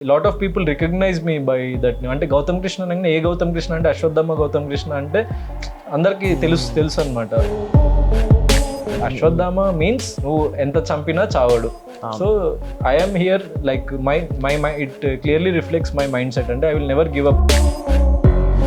Lot of people recognize me by that అంటే గౌతమ్ కృష్ణ అనగానే ఏ గౌతమ్ కృష్ణ అంటే అశ్వత్థమ్మ గౌతమ్ కృష్ణ అంటే అందరికీ తెలుసు తెలుసు అనమాట అశ్వత్థామ మీన్స్ నువ్వు ఎంత చంపినా చావడు. So I'm here like my my my it clearly reflects my mindset అంటే I will never give up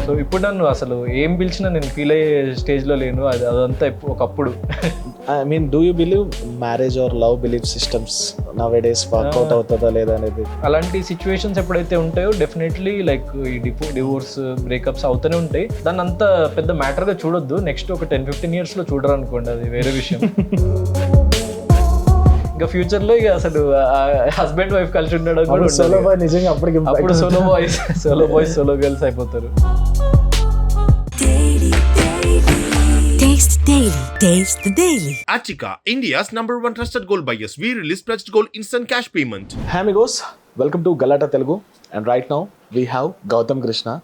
so ఇప్పుడు నన్ను అసలు ఏం పిలిచినా నేను ఫీల్ అయ్యే స్టేజ్లో లేను. అది అదంతా ఒకప్పుడు. I mean do you believe marriage or love believe systems nowadays work out అవుతుందా లేదా అనేది? అలాంటి సిచ్యువేషన్స్ ఎప్పుడైతే ఉంటాయో డెఫినెట్లీ లైక్ ఈ డిపో డివోర్స్ బ్రేకప్స్ అవుతూనే ఉంటాయి. దాన్ని అంత పెద్ద మ్యాటర్గా చూడొద్దు. నెక్స్ట్ ఒక టెన్ ఫిఫ్టీన్ ఇయర్స్లో చూడరు అనుకోండి అది వేరే విషయం. ఇంకా ఫ్యూచర్లో ఇక అసలు హస్బెండ్ వైఫ్ కలిసి ఉండడం కూడా. సోలో బాయ్ నిజంగా అప్పటికి అప్పుడు solo boys solo boys solo girls అయిపోతారు. Daily. Taste the Daily. Achika, India's number one trusted gold buyers. We release pledged gold instant cash payment. Hey amigos welcome to Galatta Telugu and right now we have Gautham Krishna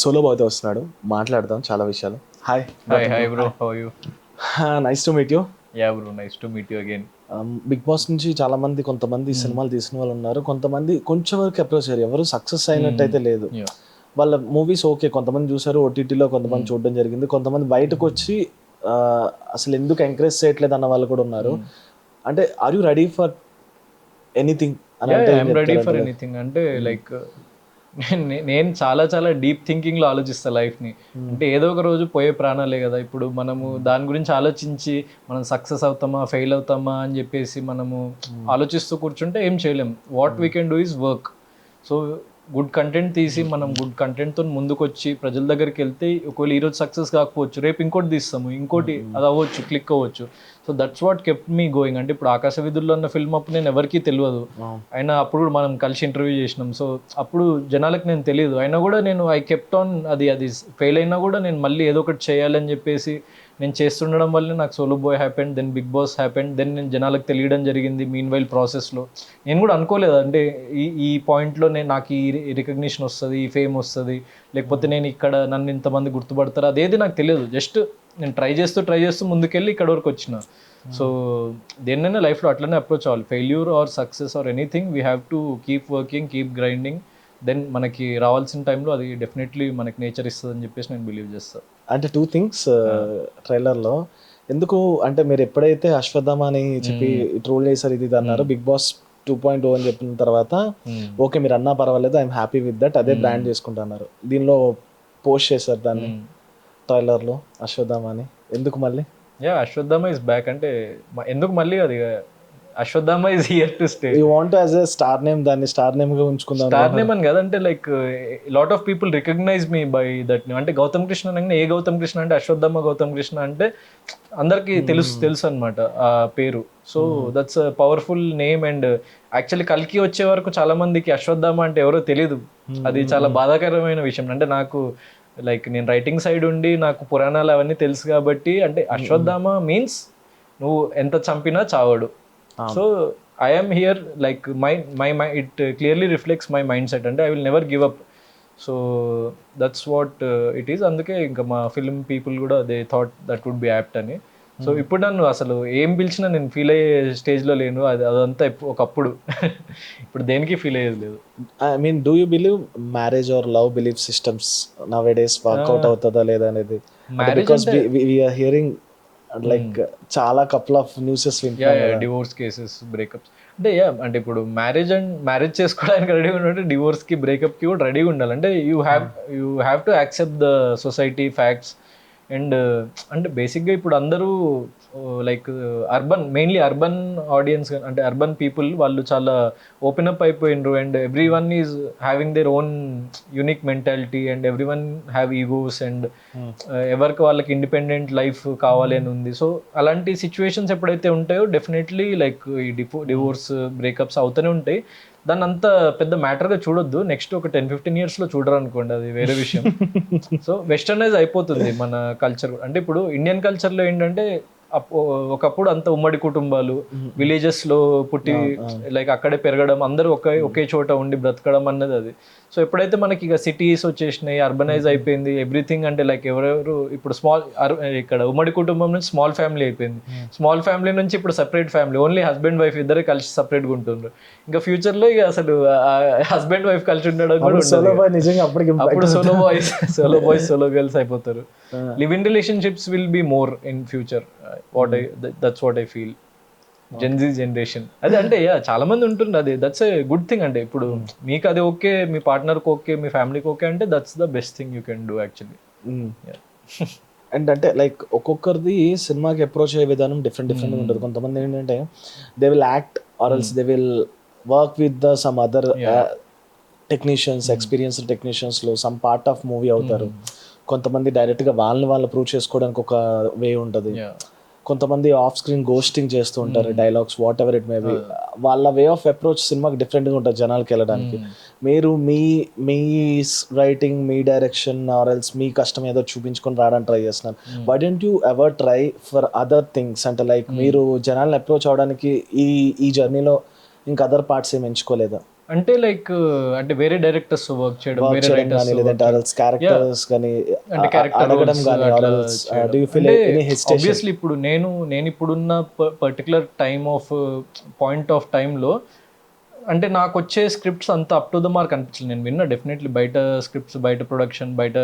solo బాయ్తో వస్తున్నాడు. మాట్లాడదాం చాలా విషయాలు. Hi hi hi bro how you nice to meet you ya bro nice to meet you again Bigg Boss నుంచి చాలా మంది కొంతమంది సినిమాలు తీసిన వాళ్ళు ఉన్నారు. కొంతమంది కొంచెం వరకు అప్రోచ్ అయ్యారు ఎవరు సక్సెస్ అయినట్టయితే లేదు. Yeah. వాళ్ళ మూవీస్ ఓకే కొంతమంది చూసారు ఓటీటీలో కొంతమంది చూడడం జరిగింది. కొంతమంది బయటకు వచ్చి అసలు ఎందుకు ఎంకరేజ్ చేయట్లేదు అన్న వాళ్ళు కూడా ఉన్నారు. అంటే are you ready for anything అని రెడీ ఫర్? ఎనీథింగ్ అంటే లైక్ నేను చాలా చాలా డీప్ థింకింగ్లో ఆలోచిస్తా లైఫ్ని అంటే ఏదో ఒక రోజు పోయే ప్రాణాలే కదా. ఇప్పుడు మనము దాని గురించి ఆలోచించి మనం సక్సెస్ అవుతామా ఫెయిల్ అవుతామా అని చెప్పేసి మనము ఆలోచిస్తూ కూర్చుంటే ఏం చేయలేం. What we can do is work so good content తీసి మనం గుడ్ కంటెంట్తో ముందుకు వచ్చి ప్రజల దగ్గరికి వెళ్తే ఒకవేళ ఈరోజు సక్సెస్ కాకపోవచ్చు రేపు ఇంకోటి తీస్తాము ఇంకోటి అది అవ్వచ్చు క్లిక్ అవ్వచ్చు. So that's what kept me going అంటే ఇప్పుడు ఆకాశ విధుల్లో అన్న ఫిల్మ్ అప్పుడు నేను ఎవరికీ తెలియదు. అయినా అప్పుడు కూడా మనం కలిసి ఇంటర్వ్యూ చేసినాం. సో అప్పుడు జనాలకు నేను తెలియదు. అయినా కూడా నేను ఐ కెప్ట్ ఆన్ అది అది ఫెయిల్ అయినా కూడా నేను మళ్ళీ ఏదో ఒకటి చేయాలని చెప్పేసి నేను చేస్తుండడం వల్లే నాకు solo boy happened then Bigg Boss happened then నేను జనాలకు తెలియడం జరిగింది మీన్ వైల్ ప్రాసెస్లో నేను కూడా అనుకోలేదు అంటే ఈ ఈ పాయింట్లో నేను నాకు ఈ రికగ్నిషన్ వస్తుంది ఈ ఫేమ్ వస్తుంది లేకపోతే నేను ఇక్కడ నన్ను ఇంతమంది గుర్తుపడతారు? అదేది నాకు తెలియదు. జస్ట్ నేను ట్రై చేస్తూ ట్రై చేస్తూ ముందుకెళ్ళి ఇక్కడ వరకు వచ్చిన. సో దేన్నైనా లైఫ్లో అట్లనే అప్రోచ్ అవ్వాలి. Failure or success or anything we have to keep working keep grinding then మనకి రావాల్సిన టైంలో అది డెఫినెట్లీ మనకి నేచర్ ఇస్తుంది అని చెప్పేసి నేను బిలీవ్ చేస్తాను అంటే టూ థింగ్స్ ట్రైలర్లో ఎందుకు? అంటే మీరు ఎప్పుడైతే అశ్వత్థామ అని చెప్పి ట్రోల్ చేశారు ఇది అన్నారు బిగ్ బాస్ టూ పాయింట్ అని చెప్పిన తర్వాత ఓకే మీరు అన్నా పర్వాలేదు ఐఎమ్ హ్యాపీ విత్ దట్ అదే బ్రాండ్ చేసుకుంటున్నారు దీనిలో పోస్ట్ చేశారు దాన్ని ట్రైలర్లో అశ్వత్థామ అని. ఎందుకు మళ్ళీ? యా అశ్వత్థామ ఇస్ బ్యాక్ అంటే ఎందుకు మళ్ళీ అది? Ashwatthama is here to stay you want as a star name దాన్ని స్టార్ నేమ్గా ఉంచుకుందాం స్టార్ నేమ్ అని కదంటే like lot of people recognize me by that name అంటే గౌతమ్ కృష్ణ అనగానే ఏ గౌతమ్ కృష్ణ అంటే అశ్వత్థామ గౌతమ్ కృష్ణ అంటే అందరికీ తెలుసు తెలుసు అనమాట ఆ పేరు. So that's powerful name and actually కల్కి వచ్చే వరకు చాలా మందికి అశ్వత్థామ అంటే ఎవరో తెలియదు అది చాలా బాధాకరమైన విషయం. అంటే నాకు లైక్ నేను రైటింగ్ సైడ్ ఉండి నాకు పురాణాలు అవన్నీ తెలుసు కాబట్టి అంటే అశ్వత్థామ మీన్స్ నువ్వు ఎంత చంపినా చావడు. So I'm here like my my my it clearly reflects my mindset అంటే I will never give up so that's what it is అందుకే ఇంకా మా ఫిల్మ్ పీపుల్ కూడా they thought that would be apt అని. So ఇప్పుడు నన్ను అసలు ఏం పిలిచినా నేను ఫీల్ అయ్యే స్టేజ్లో లేను. అది అదంతా ఒకప్పుడు. ఇప్పుడు దేనికి ఫీల్ అయ్యేది లేదు. I mean do you believe marriage or love believe systems nowadays work out అవుతుందా లేదా అనేది? వీఆర్ హియరింగ్ లైక్ చాలా couple of newses divorce cases breakups అంటే యా అంటే ఇప్పుడు మ్యారేజ్ అండ్ మ్యారేజ్ చేసుకోవడానికి రెడీగా ఉండాలంటే డివోర్స్కి బ్రేకప్కి కూడా రెడీగా ఉండాలి. అంటే you have you have to accept the society facts and అంటే బేసిక్గా ఇప్పుడు అందరూ like urban mainly urban audience అంటే అర్బన్ పీపుల్ వాళ్ళు చాలా open up అయిపోయినరు and everyone is having their own unique mentality and everyone have egos and ఎవరికి వాళ్ళకి independent life కావాలి అని ఉంది. సో అలాంటి సిచ్యువేషన్స్ ఎప్పుడైతే ఉంటాయో డెఫినెట్లీ లైక్ ఈ డిపో డివోర్స్ బ్రేకప్స్ అవుతూనే ఉంటాయి. దాన్ని అంత పెద్ద మ్యాటర్గా చూడొద్దు. నెక్స్ట్ ఒక టెన్ ఫిఫ్టీన్ ఇయర్స్లో చూడరు అనుకోండి అది వేరే విషయం. సో వెస్టర్నైజ్ అయిపోతుంది మన కల్చర్ అంటే ఇప్పుడు ఇండియన్ కల్చర్లో ఏంటంటే ఒకప్పుడు అంత ఉమ్మడి కుటుంబాలు విలేజెస్లో పుట్టి లైక్ అక్కడే పెరగడం అందరూ ఒకే ఒకే చోట ఉండి బ్రతకడం అన్నది అది. సో ఎప్పుడైతే మనకి ఇక సిటీస్ వచ్చేసినాయి అర్బనైజ్ అయిపోయింది ఎవ్రీథింగ్ అంటే లైక్ ఎవరెవరు ఇప్పుడు స్మాల్ ఇక్కడ ఉమ్మడి కుటుంబం నుంచి స్మాల్ ఫ్యామిలీ అయిపోయింది. స్మాల్ ఫ్యామిలీ నుంచి ఇప్పుడు separate family only husband wife ఇద్దరే కలిసి సపరేట్గా ఉంటుండ్రు. ఇంకా ఫ్యూచర్లో ఇక అసలు హస్బెండ్ వైఫ్ కలిసి ఉండడం కూడా అప్పుడు solo boys solo boys solo girls అయిపోతారు. Live in relationships will be more in future what I that's what I feel Gen Z generation అదే అంటే చాలా మంది ఉంటుండ్రు అది. దట్స్ ఏ గుడ్ థింగ్ అంటే ఇప్పుడు మీకు అది ఓకే మీ పార్ట్నర్కి ఓకే మీ ఫ్యామిలీకి ఓకే అంటే that's the best thing you can do actually and అంటే లైక్ ఒక్కొక్కరిది సినిమాకి అప్రోచ్ అయ్యే విధానం డిఫరెంట్ డిఫరెంట్ ఉంటుంది. కొంతమంది ఏంటంటే they will act or else they will work with the some other technicians experience టెక్నీషియన్స్లో some part of movie అవుతారు. కొంతమంది డైరెక్ట్గా వాళ్ళని వాళ్ళు ప్రూవ్ చేసుకోవడానికి ఒక వే ఉంటుంది. కొంతమంది ఆఫ్ స్క్రీన్ గోస్టింగ్ చేస్తూ ఉంటారు dialogues whatever it may be వాళ్ళ వే ఆఫ్ అప్రోచ్ సినిమాకి డిఫరెంట్గా ఉంటుంది జనాలకి వెళ్ళడానికి. మీరు మీ మీ రైటింగ్ మీ డైరెక్షన్ ఆర్ ఎల్స్ మీ కష్టం ఏదో చూపించుకొని రావడానికి ట్రై చేస్తున్నారు. Why didn't you ever try for other things అంటే లైక్ మీరు జనాల్ని అప్రోచ్ అవడానికి ఈ ఈ జర్నీలో ఇంకా అదర్ పార్ట్స్ ఏమి ఎంచుకోలేదా? అంటే లైక్ అంటే వేరే డైరెక్టర్స్ వర్క్ చేయడం వేరే రైటర్స్ లేదంటే ఆర్ ఎల్స్ క్యారెక్టర్స్ కానీ అంటే క్యారెక్టర్ ఆబ్వియస్లీ ఇప్పుడు నేను నేను ఇప్పుడున్న particular time of point of టైంలో అంటే నాకు వచ్చే స్క్రిప్ట్స్ అంత అప్ టు ద మార్క్ అనిపించలేదు నేను విన్నా డెఫినెట్లీ బయట స్క్రిప్ట్స్ బయట ప్రొడక్షన్ బయట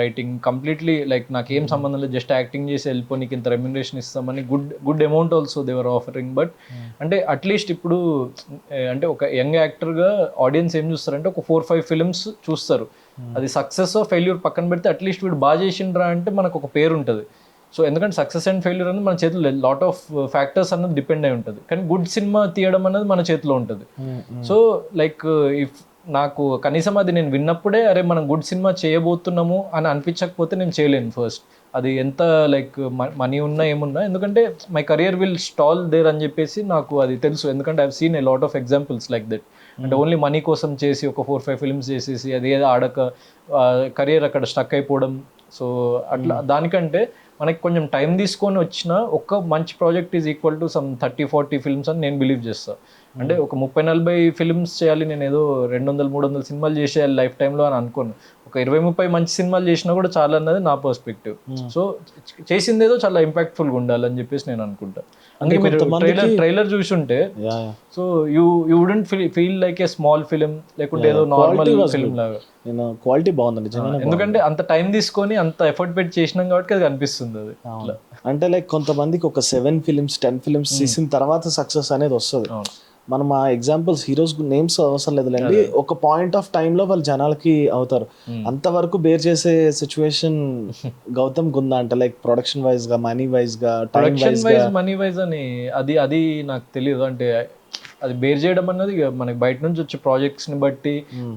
రైటింగ్ కంప్లీట్లీ లైక్ నాకు ఏం సంబంధం లేదు. జస్ట్ యాక్టింగ్ చేసి వెళ్ళిపోయి నీకు ఇంత రెమ్యునరేషన్ ఇస్తామని good good amount also they're offering but అంటే అట్లీస్ట్ ఇప్పుడు అంటే ఒక యంగ్ యాక్టర్గా ఆడియన్స్ ఏం చూస్తారంటే ఒక ఫోర్ ఫైవ్ ఫిల్మ్స్ చూస్తారు. అది సక్సెస్ ఫెయిల్యూర్ పక్కన పెడితే అట్లీస్ట్ వీడు బాగా చేసిండ్రా అంటే మనకు ఒక పేరు ఉంటుంది సో ఎందుకంటే సక్సెస్ అండ్ ఫెయిల్యూర్ అనేది మన చేతిలో లాట్ ఆఫ్ ఫ్యాక్టర్స్ అన్నది డిపెండ్ అయి ఉంటుంది. కానీ గుడ్ సినిమా తీయడం అనేది మన చేతిలో ఉంటుంది. సో లైక్ ఇఫ్ నాకు కనీసం అది నేను విన్నప్పుడే అరే మనం గుడ్ సినిమా చేయబోతున్నాము అని అనిపించకపోతే నేను చేయలేను ఫస్ట్ అది ఎంత లైక్ మనీ ఉన్నా ఏమున్నా. ఎందుకంటే my career will stall there అని చెప్పేసి నాకు అది తెలుసు. ఎందుకంటే I've seen a lot of examples like that అంటే ఓన్లీ మనీ కోసం చేసి ఒక ఫోర్ ఫైవ్ ఫిల్మ్స్ చేసేసి అది ఏదో ఆడక కెరియర్ అక్కడ స్టక్ అయిపోవడం సో అట్లా దానికంటే మనకి కొంచెం టైం తీసుకొని వచ్చిన ఒక్క మంచి project is equal to some thirty forty films అని నేను బిలీవ్ చేస్తాను అంటే ఒక ముప్పై నలభై ఫిల్మ్స్ చేయాలి నేను ఏదో రెండు వందలు మూడు వందల సినిమాలు చేసేయాలి లైఫ్ టైంలో అని అనుకోను. ఒక ఇరవై ముప్పై మంచి సినిమాలు చేసినా కూడా చాలా అన్నది నా పర్స్పెక్టివ్. సో చేసింది ఏదో చాలా ఇంపాక్ట్ఫుల్ ఉండాలని చెప్పేసి నేను అనుకుంటా. మీరు ట్రైలర్ ట్రైలర్ చూసుంటే so you you wouldn't feel feel like a small film లేకుంటే ఏదో నార్మల్ ఫిలిం లాగా. నేను క్వాలిటీ బాగుంది నిజంగానే ఎందుకంటే అంత టైం తీసుకొని అంత ఎఫర్ట్ పెట్టి చేసినాం కాబట్టి అది అనిపిస్తుంది అది. అంటే లైక్ కొంతమందికి ఒక సెవెన్ ఫిలిమ్స్ టెన్ ఫిలిమ్స్ తీసిన తర్వాత సక్సెస్ అనేది వస్తుంది. మనం ఆ ఎగ్జాంపుల్స్ హీరోస్ నేమ్స్ అవసరం లేదులేండి. ఒక పాయింట్ ఆఫ్లో వాళ్ళు జనాలకి అవుతారు. అంతవరకు బేర్ చేసే సిచ్యువేషన్ గౌతమ్ గుందా అంటే లైక్ ప్రొడక్షన్ వైజ్గా మనీ వైజ్గా time production wise money wise అని అది అది నాకు తెలియదు. అంటే అది బేర్ చేయడం అన్నది మనకి బయట నుంచి వచ్చే ప్రాజెక్ట్స్ని బట్టి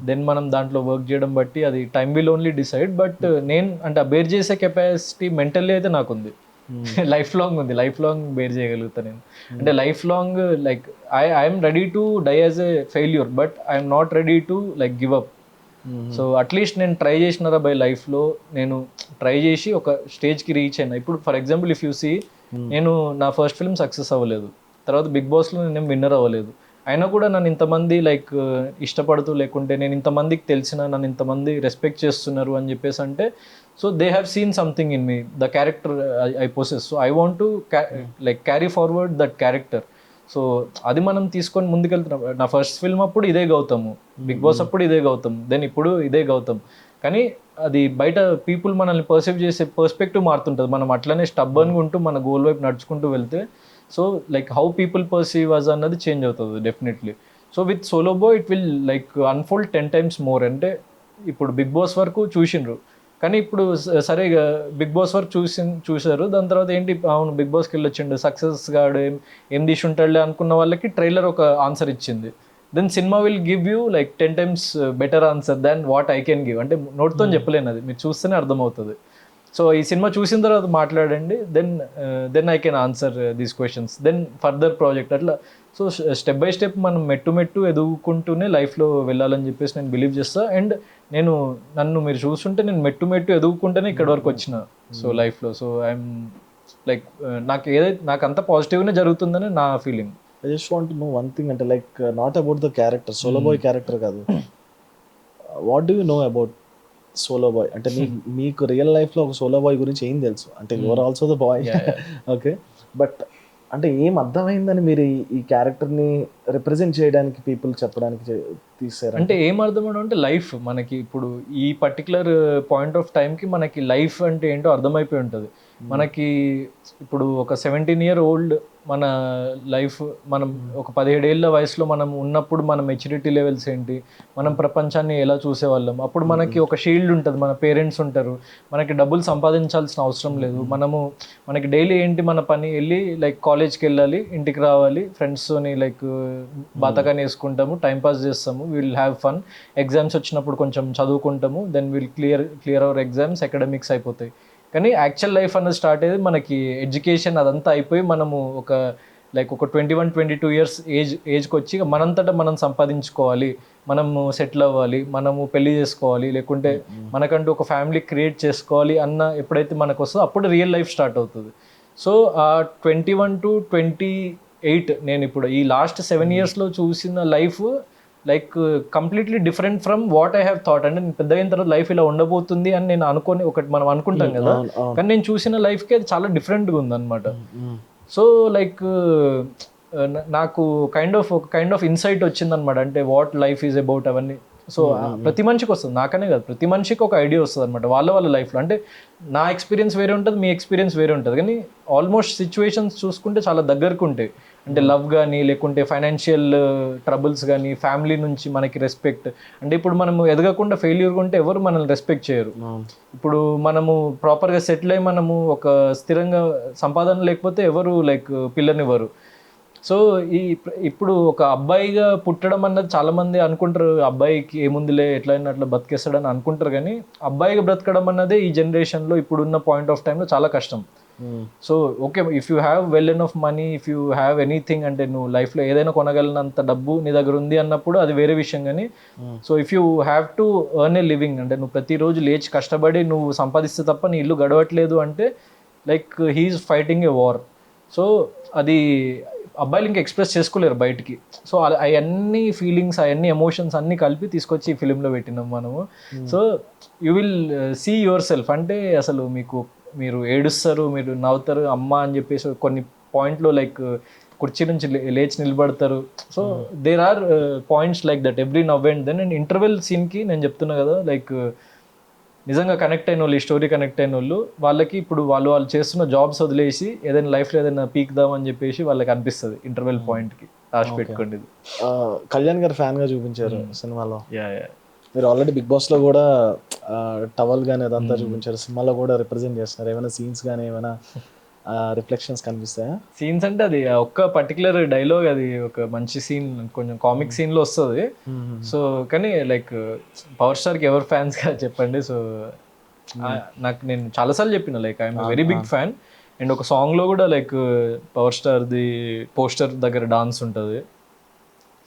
దెన్ మనం దాంట్లో వర్క్ చేయడం బట్టి అది time will only decide but నేను అంటే ఆ బేర్ చేసే కెపాసిటీ మెంటల్లీ అయితే నాకు ఉంది లైఫ్ లాంగ్ ఉంది. లైఫ్ లాంగ్ బేర్ చేయగలుగుతా నేను. అంటే lifelong like I I'm ready to die as a failure but I'm not ready to like give up so at least నేను ట్రై చేసినారా బై లైఫ్లో నేను ట్రై చేసి ఒక స్టేజ్కి రీచ్ అయినా. ఇప్పుడు for example if you see నేను నా ఫస్ట్ ఫిల్మ్ సక్సెస్ అవ్వలేదు. తర్వాత బిగ్ బాస్లో నేను విన్నర్ అవ్వలేదు. అయినా కూడా నన్ను ఇంతమంది లైక్ ఇష్టపడుతూ లేకుంటే నేను ఇంతమందికి తెలిసిన నన్ను ఇంతమంది రెస్పెక్ట్ చేస్తున్నారు అని చెప్పేసి అంటే so they have seen something in me the character I possess so I want to like carry forward that character so అది మనం తీసుకొని ముందుకెళ్తున్నాం. నా ఫస్ట్ ఫిల్మ్ అప్పుడు ఇదే గౌతము. బిగ్ బాస్ అప్పుడు ఇదే గౌతమ్. దెన్ ఇప్పుడు ఇదే గౌతమ్. కానీ అది బయట పీపుల్ మనల్ని పర్సీవ్ చేసే పర్స్పెక్టివ్ మారుతుంటుంది. మనం అట్లనే స్టబ్బన్గా ఉంటూ మన గోల్ వైపు నడుచుకుంటూ వెళ్తే so like how people perceive us అన్నది చేంజ్ అవుతుంది definitely so with solo boy it will like unfold ten times more అంటే ఇప్పుడు బిగ్ బాస్ వరకు చూసిండ్రు. కానీ ఇప్పుడు సరే బిగ్ బాస్ వరకు చూసి చూశారు. దాని తర్వాత ఏంటి? అవును బిగ్ బాస్కి వెళ్ళొచ్చిండు. సక్సెస్ గాడు ఏం ఏం తీసి ఉంటాడులే అనుకున్న వాళ్ళకి ట్రైలర్ ఒక ఆన్సర్ ఇచ్చింది. Then cinema will give you like ten times better answer than what I can give అంటే నోట్తో చెప్పలేను అది. మీరు చూస్తేనే అర్థమవుతుంది. సో ఈ సినిమా చూసిన తర్వాత మాట్లాడండి. Then then I can answer these questions then further project అట్లా సో స్టెప్ బై స్టెప్ మనం మెట్టు మెట్టు ఎదుగుకుంటూనే లైఫ్లో వెళ్ళాలని చెప్పేసి నేను బిలీవ్ చేస్తా. అండ్ నేను నన్ను మీరు చూస్తుంటే నేను మెట్టు మెట్టు ఎదుగుకుంటేనే ఇక్కడ వరకు వచ్చిన సో లైఫ్లో సో ఐఎమ్ లైక్ నాకు ఏదైతే నాకు అంత పాజిటివ్గానే జరుగుతుందని నా feeling I just want no one thing అంటే like not about the character solo boy character కాదు. What do you know about solo boy అంటే మీ మీకు రియల్ లైఫ్లో ఒక సోలో బాయ్ గురించి ఏం తెలుసు? అంటే your also the boy okay but అంటే ఏం అర్థమైందని మీరు ఈ- క్యారెక్టర్ని రిప్రజెంట్ చేయడానికి పీపుల్ చెప్పడానికి తీసారు అంటే ఏం అర్థం అంటే లైఫ్ మనకి ఇప్పుడు ఈ పర్టికులర్ పాయింట్ ఆఫ్ టైంకి మనకి లైఫ్ అంటే ఏంటో అర్థమైపోయి ఉంటుంది. మనకి ఇప్పుడు ఒక సెవెంటీన్ ఇయర్ ఓల్డ్ మన లైఫ్ మనం ఒక పదిహేడేళ్ళ వయసులో మనం ఉన్నప్పుడు మన మెచ్యూరిటీ లెవెల్స్ ఏంటి? మనం ప్రపంచాన్ని ఎలా చూసేవాళ్ళం? అప్పుడు మనకి ఒక షీల్డ్ ఉంటుంది. మన పేరెంట్స్ ఉంటారు. మనకి డబ్బులు సంపాదించాల్సిన అవసరం లేదు. మనము మనకి డైలీ ఏంటి మన పని? వెళ్ళి లైక్ కాలేజ్కి వెళ్ళాలి ఇంటికి రావాలి ఫ్రెండ్స్తోని లైక్ బాతకాన్ని వేసుకుంటాము టైంపాస్ చేస్తాము విల్ హ్యావ్ ఫన్ ఎగ్జామ్స్ వచ్చినప్పుడు కొంచెం చదువుకుంటాము then will clear clear our exams academics అయిపోతాయి. కానీ యాక్చువల్ లైఫ్ అన్నది స్టార్ట్ అయ్యేది మనకి ఎడ్యుకేషన్ అదంతా అయిపోయి మనము ఒక లైక్ ఒక twenty one twenty two years age ఏజ్కి వచ్చి మనంతటా మనం సంపాదించుకోవాలి మనము సెటిల్ అవ్వాలి మనము పెళ్ళి చేసుకోవాలి లేకుంటే మనకంటూ ఒక ఫ్యామిలీ క్రియేట్ చేసుకోవాలి అన్న ఎప్పుడైతే మనకు వస్తుందో అప్పుడు రియల్ లైఫ్ స్టార్ట్ అవుతుంది. సో ఆ twenty one to twenty eight నేను ఇప్పుడు ఈ లాస్ట్ సెవెన్ ఇయర్స్లో చూసిన life like completely different from what I have thought. అంటే నేను పెద్దగా అయిన తర్వాత లైఫ్ ఇలా ఉండబోతుంది అని నేను అనుకొని ఒకటి మనం అనుకుంటాం కదా. కానీ నేను చూసిన లైఫ్కి అది చాలా డిఫరెంట్గా ఉందన్నమాట. సో లైక్ నాకు కైండ్ ఆఫ్ ఒక కైండ్ ఆఫ్ ఇన్సైట్ వచ్చిందనమాట అంటే వాట్ లైఫ్ ఈజ్ అబౌట్ అవన్నీ. సో ప్రతి మనిషికి వస్తుంది. నాకనే కాదు ప్రతి మనిషికి ఒక ఐడియా వస్తుంది అనమాట వాళ్ళ వాళ్ళ లైఫ్లో అంటే నా ఎక్స్పీరియన్స్ వేరే ఉంటుంది మీ ఎక్స్పీరియన్స్ వేరే ఉంటుంది. కానీ ఆల్మోస్ట్ సిచ్యువేషన్స్ చూసుకుంటే చాలా దగ్గరకు ఉంటాయి. అంటే లవ్ కానీ లేకుంటే ఫైనాన్షియల్ ట్రబుల్స్ కానీ ఫ్యామిలీ నుంచి మనకి రెస్పెక్ట్ అంటే ఇప్పుడు మనం ఎదగకుండా ఫెయిల్యూర్ ఉంటే ఎవరు మనల్ని రెస్పెక్ట్ చేయరు. ఇప్పుడు మనము ప్రాపర్గా సెటిల్ అయ్యి మనము ఒక స్థిరంగా సంపాదన లేకపోతే ఎవరు లైక్ పిల్లనివ్వరు సో ఈ ఇప్పుడు ఒక అబ్బాయిగా పుట్టడం అన్నది చాలా మంది అనుకుంటారు అబ్బాయికి ఏముందిలే ఎట్లయినా అట్లా బతికేస్తాడని అనుకుంటారు కానీ అబ్బాయిగా బ్రతకడం అన్నదే ఈ జనరేషన్లో ఇప్పుడున్న పాయింట్ ఆఫ్ టైంలో చాలా కష్టం. So okay if you have well enough money if you have anything అంటే నువ్వు లైఫ్లో ఏదైనా కొనగలిగినంత డబ్బు నీ దగ్గర ఉంది అన్నప్పుడు అది వేరే విషయం కానీ so if you have to earn a living అంటే నువ్వు ప్రతిరోజు లేచి కష్టపడి నువ్వు సంపాదిస్తే తప్ప నీ ఇల్లు గడవట్లేదు అంటే like he's fighting a war so అది అబ్బాయిలు ఇంకా ఎక్స్ప్రెస్ చేసుకోలేరు బయటికి. సో అవన్నీ ఫీలింగ్స్ అవన్నీ ఎమోషన్స్ అన్నీ కలిపి తీసుకొచ్చి ఈ ఫిలింలో పెట్టినాం మనము. So you will see yourself అంటే అసలు మీకు మీరు ఏడుస్తారు మీరు నవ్వుతారు అమ్మ అని చెప్పేసి కొన్ని పాయింట్లో లైక్ కుర్చీ నుంచి లే- లేచి నిలబడతారు. So there are points like that every now and then and interval సీన్కి నేను చెప్తున్నా కదా లైక్ నిజంగా కనెక్ట్ అయిన వాళ్ళు ఈ స్టోరీ కనెక్ట్ అయిన వాళ్ళు వాళ్ళకి ఇప్పుడు వాళ్ళు వాళ్ళు చేస్తున్న జాబ్స్ వదిలేసి ఏదైనా లైఫ్లో ఏదైనా పీక్దాం అని చెప్పేసి వాళ్ళకి అనిపిస్తుంది ఇంటర్వెల్ పాయింట్కి రాసి పెట్టుకోండి కళ్యాణ్ గారు ఫ్యాన్గా చూపించారు సినిమాలో. యా యా మీరు ఆల్రెడీ బిగ్ బాస్లో కూడా టవల్ గానీ అదంతా చూపించారు. సినిమాలో కూడా రిప్రజెంట్ చేస్తున్నారు. ఏమైనా సీన్స్ కానీ ఏమైనా రిఫ్లెక్షన్స్ కనిపిస్తాయా? సీన్స్ అంటే అది ఒక్క పర్టికులర్ డైలాగ్ అది ఒక మంచి సీన్ కొంచెం కామిక్ సీన్లో వస్తుంది. సో కానీ లైక్ పవర్ స్టార్కి ఎవరు ఫ్యాన్స్గా చెప్పండి. సో నాకు నేను చాలాసార్లు చెప్పిన like I'm very big fan and ఒక సాంగ్లో కూడా like power star the poster దగ్గర డాన్స్ ఉంటుంది.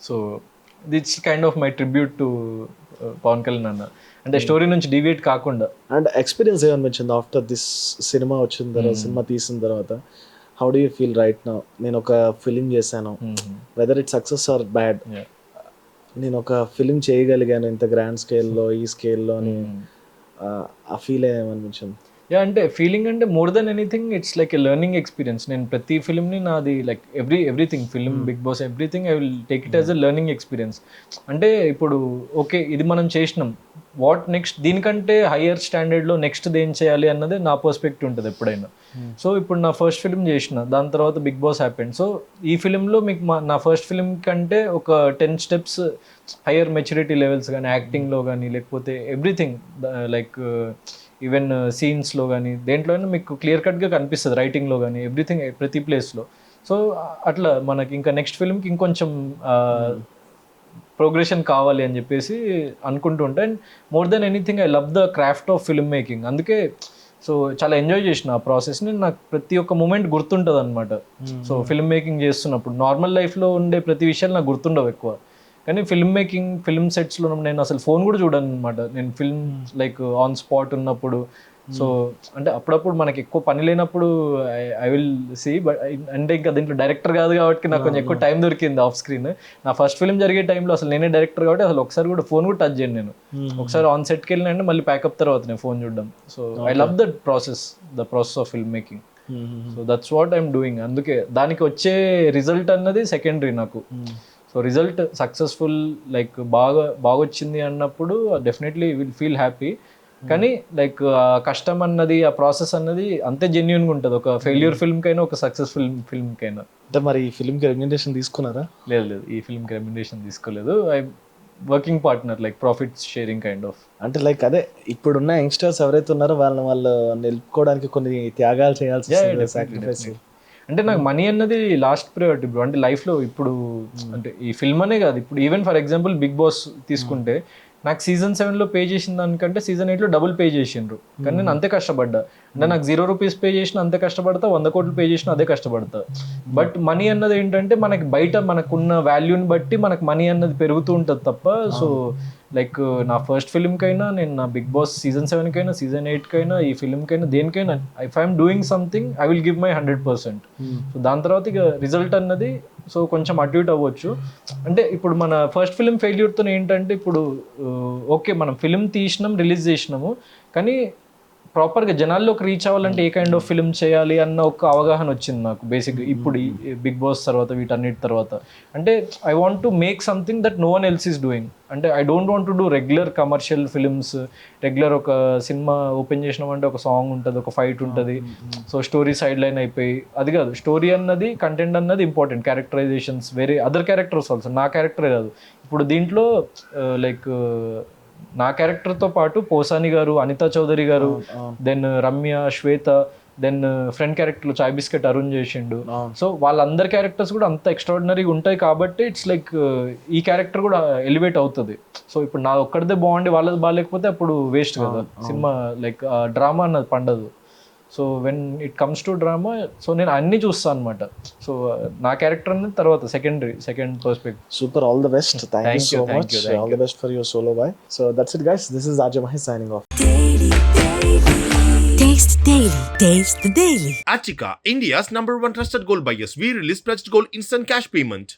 So it's kind of my tribute to Pawan Kalyan అన్న. అంటే స్టోరీ నుంచి డివియేట్ కాకుండా. అండ్ ఎక్స్పీరియన్స్ ఏమనిపించింది ఆఫ్టర్ దిస్ సినిమా వచ్చిన తర్వాత సినిమా తీసిన తర్వాత how do you feel right now నేను ఒక ఫిలిం చేశాను. Whether it success or bad. నేను ఒక ఫిలిం చేయగలిగాను ఇంత గ్రాండ్ స్కేల్లో ఈ స్కేల్లో అని ఆ ఫీల్ ఏమనిపించింది యా అంటే ఫీలింగ్ అంటే more than anything it's like a learning experience నేను ప్రతి ఫిల్మ్ని నాది like every everything film Bigg Boss everything I will take it as a learning experience అంటే ఇప్పుడు ఓకే ఇది మనం చేసినాం. వాట్ నెక్స్ట్ దీనికంటే హయ్యర్ స్టాండర్డ్లో నెక్స్ట్ ఏం చేయాలి అన్నది నా పర్స్పెక్టివ్ ఉంటుంది ఎప్పుడైనా. సో ఇప్పుడు నా ఫస్ట్ ఫిలిం చేసిన దాని తర్వాత బిగ్ బాస్ హ్యాపెండ్ సో ఈ ఫిలింలో మీకు మా నా ఫస్ట్ ఫిలిం కంటే ఒక ten steps higher maturity levels కానీ యాక్టింగ్లో కానీ లేకపోతే ఎవ్రీథింగ్ లైక్ ఈవెన్ సీన్స్లో కానీ దేంట్లోనే మీకు క్లియర్ కట్గా కనిపిస్తుంది రైటింగ్లో కానీ ఎవ్రీథింగ్ ప్రతి ప్లేస్లో సో అట్లా మనకి ఇంకా నెక్స్ట్ ఫిల్మ్కి ఇంకొంచెం ప్రోగ్రెషన్ కావాలి అని చెప్పేసి అనుకుంటుంటే and more than anything I love the craft of film making అందుకే సో చాలా ఎంజాయ్ చేసిన ఆ ప్రాసెస్ని నాకు ప్రతి ఒక్క మూమెంట్ గుర్తుంటుంది అనమాట సో ఫిల్మ్ మేకింగ్ చేస్తున్నప్పుడు నార్మల్ లైఫ్లో ఉండే ప్రతి విషయాలు నాకు గుర్తుండవు ఎక్కువ. కానీ ఫిల్మ్ మేకింగ్ ఫిల్మ్ సెట్స్లో నేను అసలు ఫోన్ కూడా చూడను అనమాట నేను ఫిల్మ్ లైక్ ఆన్ స్పాట్ ఉన్నప్పుడు. సో అంటే అప్పుడప్పుడు మనకి ఎక్కువ పని లేనప్పుడు ఐ విల్ సీ బట్ అంటే ఇంకా దీంట్లో డైరెక్టర్ కాదు కాబట్టి నాకు కొంచెం ఎక్కువ టైం దొరికింది ఆఫ్ స్క్రీన్ నా ఫస్ట్ ఫిల్మ్ జరిగే టైంలో అసలు నేనే డైరెక్టర్ కాబట్టి అసలు ఒకసారి కూడా ఫోన్ కూడా టచ్ చేయను నేను. ఒకసారి ఆన్ సెట్కి వెళ్ళినంటే మళ్ళీ ప్యాకప్ తర్వాత నేను ఫోన్ చూడడం. So I love that process the process of film making so that's what I'm doing అందుకే దానికి వచ్చే రిజల్ట్ అన్నది సెకండరీ నాకు. సో రిజల్ట్ సక్సెస్ఫుల్ లైక్ బాగా బాగా వచ్చింది అన్నప్పుడు డెఫినెట్లీ విల్ ఫీల్ హ్యాపీ. కానీ లైక్ ఆ కష్టం అన్నది ఆ ప్రాసెస్ అన్నది అంతే జెన్యున్గా ఉంటుంది. ఒక ఫెయిల్యూర్ ఫిల్మ్కైనా ఒక సక్సెస్ఫుల్ ఫిల్మ్కైనా అంటే మరి ఈ ఫిల్మ్కి రెమ్యునరేషన్ తీసుకున్నారా? లేదు లేదు. ఈ ఫిల్మ్కి రెమ్యునేషన్ తీసుకోలేదు. I working partner like profits sharing kind of అంటే లైక్ అదే ఇప్పుడున్న యంగ్స్టర్స్ ఎవరైతే ఉన్నారో వాళ్ళని వాళ్ళు నిలుపుకోవడానికి కొన్ని త్యాగాలు చేయాల్సి అంటే నాకు మనీ అన్నది లాస్ట్ ప్రయారిటీ బ్రో అంటే లైఫ్లో ఇప్పుడు అంటే ఈ ఫిల్మ్ అనే కాదు. ఇప్పుడు even for example Bigg Boss తీసుకుంటే నాకు సీజన్ సెవెన్లో పే చేసిన దానికంటే సీజన్ ఎయిట్లో డబుల్ పే చేసిండ్రు. కానీ నేను అంతే కష్టపడ్డా. అంటే నాకు జీరో రూపీస్ పే చేసిన అంతే కష్టపడతా వంద కోట్లు పే చేసిన అదే కష్టపడతా. బట్ మనీ అన్నది ఏంటంటే మనకి బయట మనకున్న వాల్యూని బట్టి మనకు మనీ అన్నది పెరుగుతూ ఉంటుంది తప్ప సో లైక్ నా ఫస్ట్ ఫిల్మ్కైనా నేను నా బిగ్ బాస్ సీజన్ సెవెన్కైనా సీజన్ ఎయిట్కైనా ఈ ఫిల్మ్కైనా దేనికైనా if I'm doing something I will give my hundred percent so దాని తర్వాత ఇక రిజల్ట్ అన్నది సో కొంచెం అటు ఇటు అవ్వచ్చు. అంటే ఇప్పుడు మన ఫస్ట్ ఫిల్మ్ ఫెయిల్యూర్తో ఏంటంటే ఇప్పుడు ఓకే మనం ఫిల్మ్ తీసినాం రిలీజ్ చేసినాము కానీ ప్రాపర్గా జనాల్లోకి రీచ్ అవ్వాలంటే ఏ కైండ్ ఆఫ్ ఫిల్మ్ చేయాలి అన్న ఒక అవగాహన వచ్చింది నాకు. బేసిక్ ఇప్పుడు బిగ్ బాస్ తర్వాత వీటన్నిటి తర్వాత. అంటే I want to make something that no one else is doing అంటే I don't want to do regular commercial films regular ఒక సినిమా ఓపెన్ చేసినామంటే ఒక సాంగ్ ఉంటుంది ఒక ఫైట్ ఉంటుంది. సో స్టోరీ సైడ్ లైన్ అయిపోయి అది కాదు స్టోరీ అన్నది కంటెంట్ అన్నది ఇంపార్టెంట్ క్యారెక్టరైజేషన్స్ వేరే అదర్ క్యారెక్టర్స్ ఆల్సో నా క్యారెక్టరే కాదు. ఇప్పుడు దీంట్లో లైక్ నా క్యారెక్టర్తో పాటు పోసాని గారు అనితా చౌదరి గారు then Ramya Swetha then friend క్యారెక్టర్లు చాయ్ బిస్కెట్ అరుణ్ చేసిండు. సో వాళ్ళందరి క్యారెక్టర్స్ కూడా అంత ఎక్స్ట్రాడినరీగా ఉంటాయి కాబట్టి ఇట్స్ లైక్ ఈ క్యారెక్టర్ కూడా ఎలివేట్ అవుతుంది. సో ఇప్పుడు నా ఒక్కడిదే బాగుండి వాళ్ళది బాగాలేకపోతే అప్పుడు వేస్ట్ కదా. సినిమా లైక్ డ్రామా అన్నది పండదు. So when it comes to drama so నేను అన్ని చూస్తాను అనమాట సో నా క్యారెక్టర్ అనేది తర్వాత secondary second perspective super all the best thank you Thank so much all the best for your solo boy so that's it guys this is RJ Mahesh signing off Taste Daily. Taste the Daily. Achika, India's number one trusted gold buyers. We release pledged gold instant cash payment.